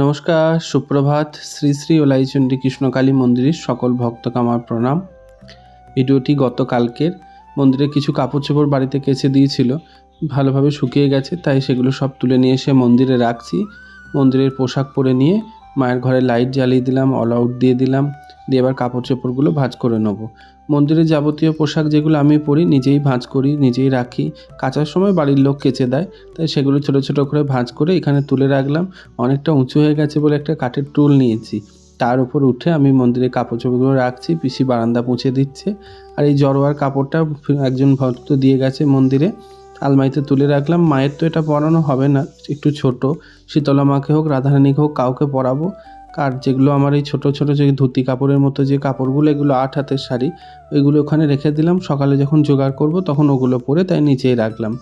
নমস্কার, সুপ্রভাত শ্রী শ্রী ওলাইচণ্ডী কৃষ্ণকালী মন্দিরের সকল ভক্তকে আমার প্রণাম। ভিডিওটি গতকালকের মন্দিরে কিছু কাপড় চোপড় বাড়িতে কেচে দিয়েছিল, ভালোভাবে শুকিয়ে গেছে, তাই সেগুলো সব তুলে নিয়ে এসে মন্দিরে রাখছি। মন্দিরের পোশাক পরে নিয়ে মায়ের ঘরে লাইট জ্বালিয়ে দিলাম, অল আউট দিয়ে দিলাম, দিয়ে এবার কাপড় চোপড়গুলো ভাঁজ করে নেব। মন্দিরের যাবতীয় পোশাক যেগুলো আমি পরি, নিজেই ভাঁজ করি, নিজেই রাখি। কাচার সময় বাড়ির লোক কেচে দেয়, তাই সেগুলো ছোটো ছোটো করে ভাঁজ করে এখানে তুলে রাখলাম। অনেকটা উঁচু হয়ে গেছে বলে একটা কাঠের টুল নিয়েছি। তার উপর উঠে আমি মন্দিরে কাপড় চোপড়গুলো রাখছি, পিসি বারান্দা পুঁছে দিচ্ছে। আর এই জড়োয়ার কাপড়টা একজন ভক্ত দিয়ে গেছে মন্দিরে। আলমারিতে তুলে রাখলাম। মায়ের তো এটা পরানো হবে না, একটু ছোট। শীতলা মাকে হোক, রাধারানীকে হোক, কাউকে পরাবো। আর যেগুলো আমার এই ছোটো ছোটো যে ধুতি কাপড়ের মতো যে কাপড়গুলো, এগুলো আট হাতের শাড়ি ওইগুলো ওখানে রেখে দিলাম। সকালে যখন জোগাড় করব, তখন ওগুলো পরে তাই নিচেই রাখলাম।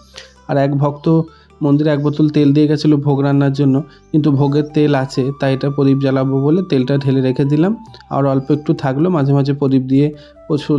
আর এক ভক্ত মন্দিরে এক বোতল তেল দিয়ে গেছিল ভোগ রান্নার জন্য, কিন্তু ভোগের তেল আছে, তাই এটা প্রদীপ জ্বালাবো বলে তেলটা ঢেলে রেখে দিলাম। আর অল্প একটু থাকল, মাঝে মাঝে প্রদীপ দিয়ে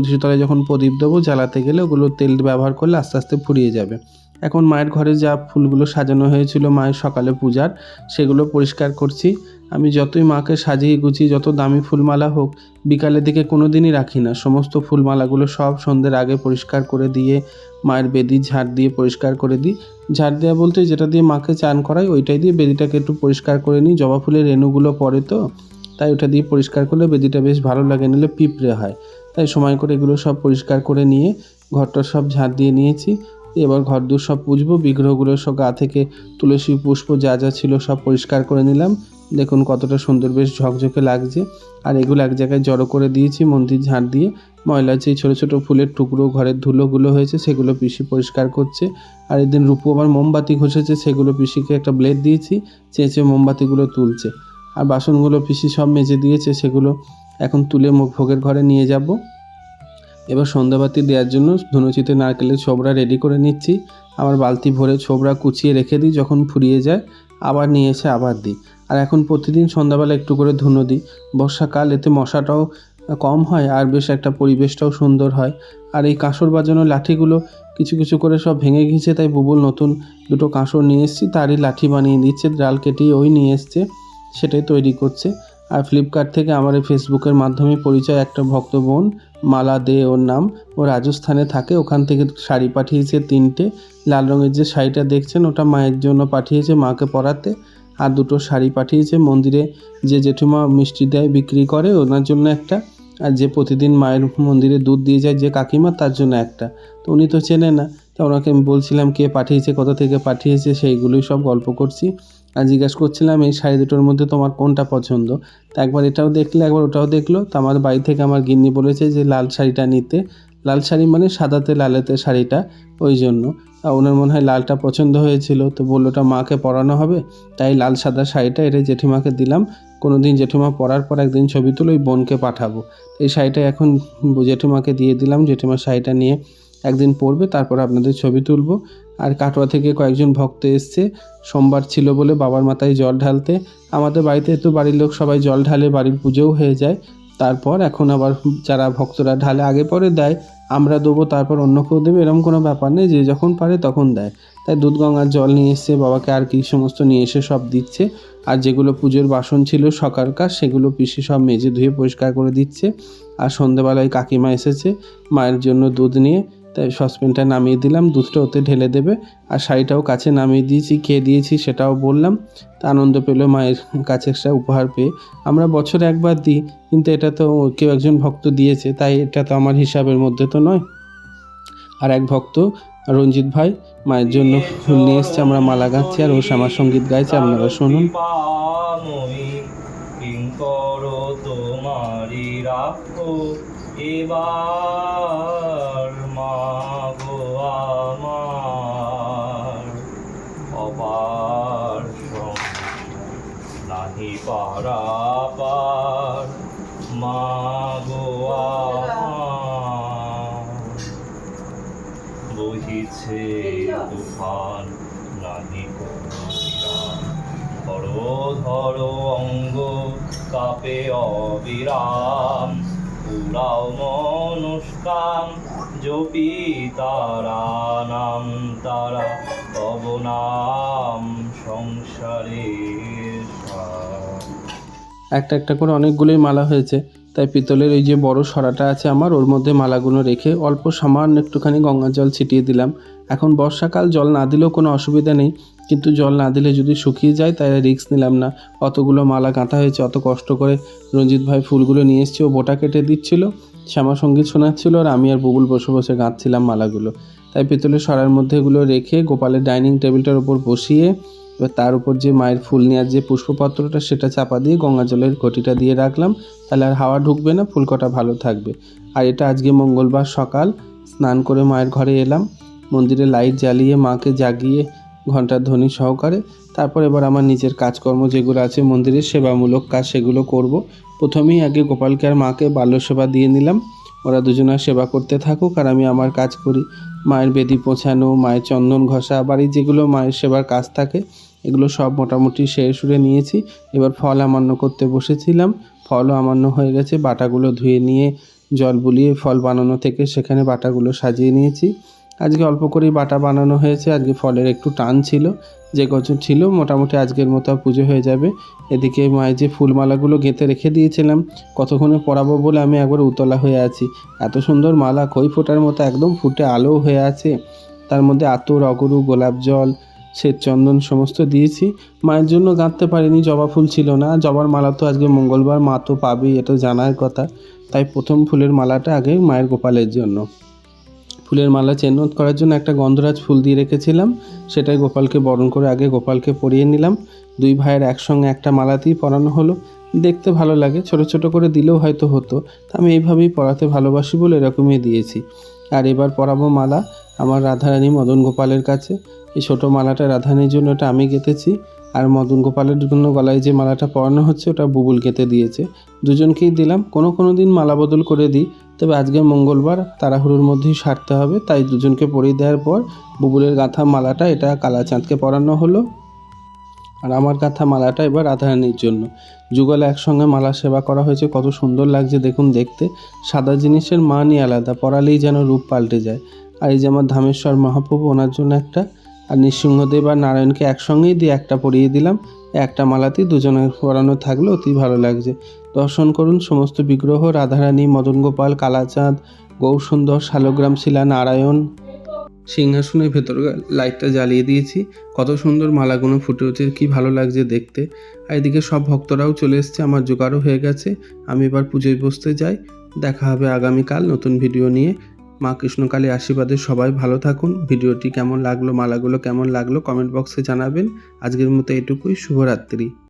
শীতলে যখন প্রদীপ দেবো, জ্বালাতে গেলে ওগুলো তেল ব্যবহার করলে আস্তে আস্তে ফুরিয়ে যাবে। এখন মায়ের ঘরে যা ফুলগুলো সাজানো হয়েছিল মায়ের সকালে পূজার, সেগুলো পরিষ্কার করছি। আমি যতই মাকে সাজিয়ে গুছিয়ে যত দামি ফুলমালা হোক, বিকালের দিকে কোনো দিনই রাখি না। সমস্ত ফুলমালাগুলো সব সন্ধ্যের আগে পরিষ্কার করে দিয়ে, মায়ের বেদি ঝাড় দিয়ে পরিষ্কার করে দিই। ঝাড় দেওয়া বলতে যেটা দিয়ে মাকে চান করাই, ওইটাই দিয়ে বেদিটাকে একটু পরিষ্কার করে নিই। জবা ফুলের রেণুগুলো পড়ে তো, তাই ওটা দিয়ে পরিষ্কার করলে বেদিটা বেশ ভালো লাগে, নিলে পিঁপড়ে হয়। তাই সময় করে এগুলো সব পরিষ্কার করে নিয়ে, ঘরটা সব ঝাড় দিয়ে নিয়েছি। এবার ঘর দূর সব পুজবো, বিগ্রহগুলো সব গা থেকে তুলসী পুষ্প যা যা ছিল সব পরিষ্কার করে নিলাম। দেখুন কতটা সুন্দর, বেশ ঝকঝকে লাগছে। আর এগুলো এক জায়গায় জড়ো করে দিয়েছি, মন্দির ঝাড় দিয়ে। ময়লা যে ছোটো ছোটো ফুলের টুকরো, ঘরের ধুলোগুলো হয়েছে, সেগুলো পিসি পরিষ্কার করছে। আর এদিন রূপু আবার মোমবাতি ঘষেছে, সেগুলো পিসিকে একটা ব্লেড দিয়েছি, চেঁচে মোমবাতিগুলো তুলছে। আর বাসনগুলো পিসি সব মেজে দিয়েছে, সেগুলো এখন তুলে ভোগের ঘরে নিয়ে যাব। এবার সন্ধ্যাবাতি দেওয়ার জন্য ধনুচিতে নারকেলের ছোবরা রেডি করে নিচ্ছি। আমার বালতি ভরে ছোবরা কুচিয়ে রেখে দিই, যখন ফুরিয়ে যায়, আবার নিয়ে এসে আবার দিই। আর এখন প্রতিদিন সন্ধ্যাবেলা একটু করে ধুনো দিই। বর্ষাকাল, এতে মশাটাও কম হয় আর বেশ একটা পরিবেশটাও সুন্দর হয়। আর এই কাঁসর বাজানো লাঠিগুলো কিছু কিছু করে সব ভেঙে গিয়েছে, তাই বুবুল নতুন দুটো কাঁসর নিয়ে এসেছি, তারই লাঠি বানিয়ে দিচ্ছে ডাল কেটেই ওই নিয়ে এসছে, সেটাই তৈরি করছে। আর ফ্লিপকার্ট থেকে আমার এই ফেসবুকের মাধ্যমে পরিচয় একটা ভক্ত বোন মালা দে ওর নাম। ও রাজস্থানে থাকে। ওখান থেকে শাড়ি পাঠিয়েছে তিনটে। লাল রঙের যে শাড়িটা দেখছেন, ওটা মায়ের জন্য পাঠিয়েছে, মাকে পরাতে। আর দুটো শাড়ি পাঠিয়েছে মন্দিরে। যে জেঠুমা মিষ্টি দেয়, বিক্রি করে, ওনার জন্য একটা। আর যে প্রতিদিন মায়ের মন্দিরে দুধ দিয়ে যায় যে কাকিমা, তার জন্য একটা। তো উনি তো চেনে না। তা ওনাকে আমি বলছিলাম কে পাঠিয়েছে, কোথা থেকে পাঠিয়েছে, সেইগুলোই সব গল্প করছি। আর জিজ্ঞাসা করছিলাম, এই শাড়ি দুটোর মধ্যে তোমার কোনটা পছন্দ? তা একবার এটাও দেখলে, একবার ওটাও দেখল। তো আমার বাড়ি থেকে আমার গিন্নি বলেছে যে, লাল শাড়িটা নিতে। লাল শাড়ি মানে সাদাতে লালেতে শাড়িটা, ওই জন্য। তা ওনার মনে হয় লালটা পছন্দ হয়েছিল, তো বলল ওটা মাকে পরানো হবে। তাই লাল সাদা শাড়িটা এটা জেঠিমাকে দিলাম। কোনো দিন জেঠিমা পরার পর একদিন ছবি তুলে ওই বোনকে পাঠাবো। এই শাড়িটা এখন জেঠিমাকে দিয়ে দিলাম, জেঠিমার শাড়িটা নিয়ে একদিন পড়বে, তারপর আপনাদের ছবি তুলব। আর কাটোয়া থেকে কয়েকজন ভক্ত এসছে। সোমবার ছিল বলে বাবার মাথায় জল ঢালতে। আমাদের বাড়িতে তো বাড়ির লোক সবাই জল ঢালে বাড়ির পুজোও হয়ে যায়। তারপর এখন আবার যারা ভক্তরা ঢালে আগে পরে দেয়, আমরা দেবো, তারপর অন্য কেউ দেবে এরকম কোনো ব্যাপার নেই। যে যখন পারে তখন দেয়। তাই দুধ গঙ্গার জল নিয়ে এসছে বাবাকে আর কি সমস্ত নিয়ে এসে সব দিচ্ছে। আর যেগুলো পুজোর বাসন ছিল সকালকার, সেগুলো পিসি সব মেজে ধুয়ে পরিষ্কার করে দিচ্ছে। আর সন্ধেবেলায় কাকিমা এসেছে মায়ের জন্য দুধ নিয়ে। তাই সসপ্যানটা নামিয়ে দিলাম, দুধটা ওতে ঢেলে দেবে। আর শাড়িটাও কাছে নামিয়ে দিয়েছি, খেয়ে দিয়েছি, সেটাও বললাম। তা আনন্দ পেল মায়ের কাছে একটা উপহার পেয়ে। আমরা বছরে একবার দিই, কিন্তু এটা তো কেউ একজন ভক্ত দিয়েছে, তাই এটা তো আমার হিসাবের মধ্যে তো নয়। আর এক ভক্ত, রঞ্জিত ভাই, মায়ের জন্য ফুল নিয়ে এসছে, আমরা মালা গাচ্ছি আর ও শ্যামার সংগীত গাইছে, আপনারা শুনুন। এবার মাগো আমার। অপার নাহি পারাপার মাগো আমার। বহিছে তুফান নাহি ধরো ধরো অঙ্গ কাপে অবিরাম। পুরাও মনুষ্কাম তারা নাম তারা সংসারে একটা একটা করে অনেকগুলোই মালা হয়েছে, তাই পিতলের ওই যে বড় সরাটা আছে আমার, ওর মধ্যে মালাগুলো রেখে অল্প সামান্য একটুখানি গঙ্গার জল ছিটিয়ে দিলাম। এখন বর্ষাকাল, জল না দিলেও কোনো অসুবিধা নেই, কিন্তু জল না দিলে যদি শুকিয়ে যায়, তাই রিস্ক নিলাম না। অতগুলো মালা গাঁথা হয়েছে, অত কষ্ট করে রঞ্জিত ভাই ফুলগুলো নিয়ে এসছে, ও বোটা কেটে দিচ্ছিল। শ্যামা সংগীত শোনাচ্ছিল আর আমি আর বুবুল বসে বসে গাঁথছিলাম মালাগুলো। তাই পিতলের সরার মধ্যে এগুলো রেখে গোপালের ডাইনিং টেবিলটার উপর বসিয়ে এবার তার উপর যে মায়ের ফুল নেওয়ার যে পুষ্পপত্রটা সেটা চাপা দিয়ে গঙ্গা জলের ঘটিটা দিয়ে রাখলাম। তাহলে আর হাওয়া ঢুকবে না, ফুলকটা ভালো থাকবে। আর এটা আজকে মঙ্গলবার সকাল, স্নান করে মায়ের ঘরে এলাম। মন্দিরে লাইট জ্বালিয়ে মাকে জাগিয়ে ঘণ্টার ধ্বনি সহকারে তারপর এবার আমার নিজের কাজকর্ম যেগুলো আছে মন্দিরের সেবামূলক কাজ সেগুলো করব। প্রথমেই আগে গোপালকে আর মাকে বাল্য সেবা দিয়ে নিলাম। ওরা দুজনা সেবা করতে থাকুক আর আমি আমার কাজ করি। মায়ের বেদি পোছানো, মায়ের চন্দন ঘষা বাড়ি যেগুলো মায়ের সেবার কাজ থাকে, এগুলো সব মোটামুটি সেরে সুরে নিয়েছি। এবার ফল আমান্য করতে বসেছিলাম। ফলও আমান্য হয়ে গেছে। বাটাগুলো ধুয়ে নিয়ে জল বুলিয়ে ফল বানানো থেকে সেখানে বাটাগুলো সাজিয়ে নিয়েছি। আজকে অল্প করেই বাটা বানানো হয়েছে, আজকে ফলের একটু টান ছিল, যে গছর ছিল, মোটামুটি আজকের মতো পুজো হয়ে যাবে। এদিকে মায়ের যে ফুলমালাগুলো গেঁথে রেখে দিয়েছিলাম, কতক্ষণে পরাবো বলে আমি একবার উতলা হয়ে আছি। এত সুন্দর মালা খই ফোটার মতো, একদম ফুটে আলো হয়ে আছে। তার মধ্যে আতর, অগরু, গোলাপ জল চন্দন সমস্ত দিয়েছি। মায়ের জন্য গাঁথতে পারিনি, জবা ফুল ছিল না। জবার মালা তো আজকে মঙ্গলবার, মা তো পাবেই, এটা জানার কথা। তাই প্রথম ফুলের মালাটা আগে মায়ের গোপালের জন্য। ফুলের মালা চেন্নত করার জন্য একটা গন্ধরাজ ফুল দিয়ে রেখেছিলাম। সেটাই গোপালকে বরণ করে আগে গোপালকে পরিয়ে নিলাম। দুই ভাইয়ের একসঙ্গে একটা মালাতেই পরানো হলো। দেখতে ভালো লাগে, ছোট ছোট করে দিলেও হয়তো হতো। তা আমি এইভাবেই পরাতে ভালোবাসি বলে এরকমই দিয়েছি। আর এবার পরাবো মালা আমার রাধারানী মদন গোপালের কাছে। এই ছোটো মালাটা রাধারানীর জন্য ওটা আমি গেঁথেছি। আর মদন গোপালের জন্য গলায় যে মালাটা পরানো হচ্ছে, ওটা বুবুল গেঁথে দিয়েছে। দুজনকেই দিলাম। কোনো কোনো দিন মালা বদল করে দিই। তবে আজকে মঙ্গলবার তাড়াহুড়োর মধ্যেই সারতে হবে, তাই দুজনকে পরিয়ে দেওয়ার পর বুবুলের গাঁথা মালাটা, এটা কালাচাঁদকে পরানো হলো। আর আমার গাঁথা মালাটা এবার রাধারানীর জন্য। যুগলে একসঙ্গে মালা সেবা করা হয়েছে, কত সুন্দর লাগছে দেখুন দেখতে। সাদা জিনিসের মানই আলাদা, পরালেই যেন রূপ পাল্টে যায়। আর এই যে আমার ধামেশ্বর মহাপ্রভু, ওনার জন্য একটা। আর নৃসিংহদেব আর নারায়ণকে একসঙ্গেই দিয়ে একটা পরিয়ে দিলাম। একটা মালাতেই দুজনের পরানো থাকলে অতি ভালো লাগছে। দর্শন করুন সমস্ত বিগ্রহ, রাধারানী, মদন গোপাল, কালাচাঁদ, গৌসুন্দর, শালগ্রাম, শিলা নারায়ণ। সিংহাসনের ভেতর লাইটটা জ্বালিয়ে দিয়েছি। কত সুন্দর মালাগুলো ফুটে উঠছে, কি ভালো লাগছে দেখতে। আর এদিকে সব ভক্তরাও চলে এসছে, আমার জোগাড়ও হয়ে গেছে। আমি এবার পুজোয় বসতে যাই। দেখা হবে আগামীকাল নতুন ভিডিও নিয়ে। মা কৃষ্ণকালী আশীর্বাদে সবাই ভালো থাকুন। ভিডিওটি কেমন লাগল, মালাগুলো কেমন লাগল কমেন্ট বক্সে জানাবেন। আজকের মতো এটুকুই শুভরাত্রি।